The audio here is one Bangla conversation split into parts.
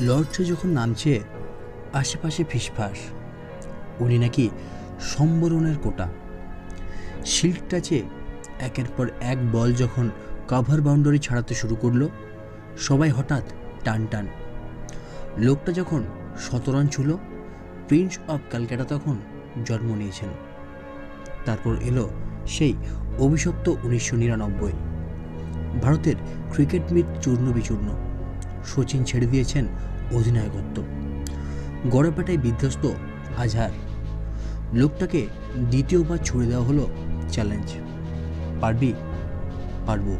লর্ডসে যখন নামছে, আশেপাশে ফিসফাস। উনি নাকি সম্বরণের কোটা। শিল্ড টাচে একের পর এক বল যখন কাভার বাউন্ডারি ছাড়াতে শুরু করল, সবাই হঠাৎ টান টান। লোকটা যখন শতরান ছিল, প্রিন্স অফ ক্যালকাটা তখন জন্ম নিয়েছেন। তারপর এলো সেই অভিশপ্ত উনিশশো নিরানব্বই। ভারতের ক্রিকেট মিট চূর্ণ বিচূর্ণ। সচিন ছেড়ে দিয়েছেন অধিনায়কত্ব গড়াপেটায় বিধ্বস্ত আজহার লোকটাকে দ্বিতীয়বার ছুড়ে দেওয়া হলো চ্যালেঞ্জ। পারবি, পারব।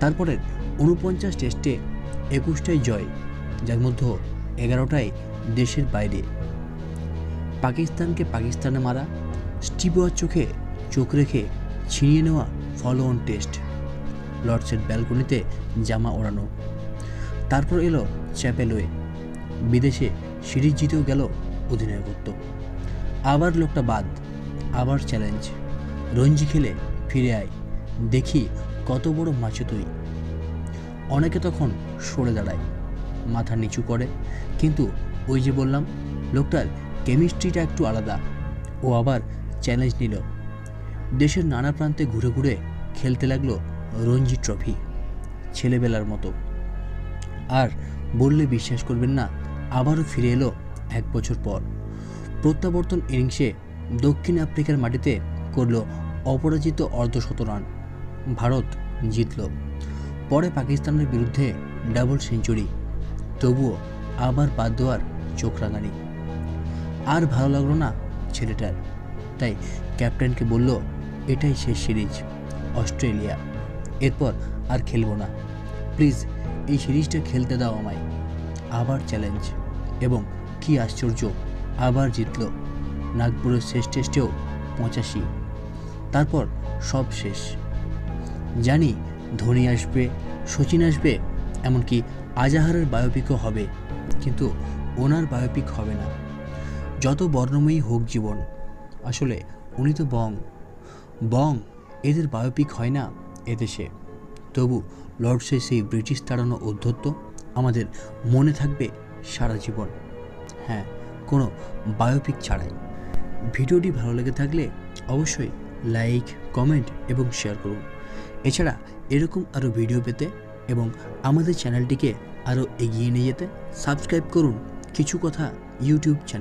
তারপরে উনপঞ্চাশ টেস্টে একুশটাই জয়, যার মধ্যে এগারোটাই দেশের বাইরে। পাকিস্তানকে পাকিস্তানে মারা স্টিবোয়ার চোখে চোখ রেখে ছিনিয়ে নেওয়া ফলো অন টেস্ট। লর্ডসের ব্যালকনিতে জামা ওড়ানো। তারপর এলো চ্যাপেলোয়ে। বিদেশে সিরিজ জিতেও গেল অধিনায়কত্ব। আবার লোকটা বাদ, আবার চ্যালেঞ্জ। রঞ্জি খেলে ফিরে আয়, দেখি কত বড় মাছে তুই। অনেকে তখন সরে দাঁড়ায়, মাথা নিচু করে। কিন্তু ওই যে বললাম, লোকটার কেমিস্ট্রিটা একটু আলাদা। ও আবার চ্যালেঞ্জ নিল। দেশের নানা প্রান্তে ঘুরে ঘুরে খেলতে লাগল রঞ্জি ট্রফি, ছেলেবেলার মতো। আর বললে বিশ্বাস করবেন না, আবারও ফিরে এলো এক বছর পর। প্রত্যাবর্তন ইনিংসে দক্ষিণ আফ্রিকার মাটিতে করল অপরাজিত অর্ধশত রান ভারত জিতল। পরে পাকিস্তানের বিরুদ্ধে ডাবল সেঞ্চুরি। তবুও আবার বাদ দেওয়ার চোখ রাঙানি। আর ভালো লাগল না ছেলেটার। তাই ক্যাপ্টেনকে বলল, এটাই শেষ সিরিজ, অস্ট্রেলিয়া। এরপর আর খেলব না। প্লিজ এই সিরিজটা খেলতে দাও আমায়। আবার চ্যালেঞ্জ এবং কি আশ্চর্য, আবার জিতল। নাগপুরের শেষ টেস্টেও পঁচাশি। তারপর সব শেষ। জানি ধোনি আসবে, সচিন আসবে, এমনকি আজাহারের বায়োপিকও হবে, কিন্তু ওনার বায়োপিক হবে না। যত বর্ণময়ী হোক জীবন। আসলে উনি তো বং। বং এদের বায়োপিক হয় না এদেশে। তবু লর্ডসে সেই ব্রিটিশ তাড়ানো অধ্যত্ব আমাদের মনে থাকবে সারা জীবন। হ্যাঁ কোনো বায়োপিক ছাড়াই। ভিডিওটি ভালো লেগে থাকলে অবশ্যই লাইক কমেন্ট এবং শেয়ার করুন। এছাড়া এরকম আরও ভিডিও পেতে এবং আমাদের চ্যানেলটিকে আরও এগিয়ে নিয়ে যেতে সাবস্ক্রাইব করুন কিছু কথা ইউটিউব চ্যানেল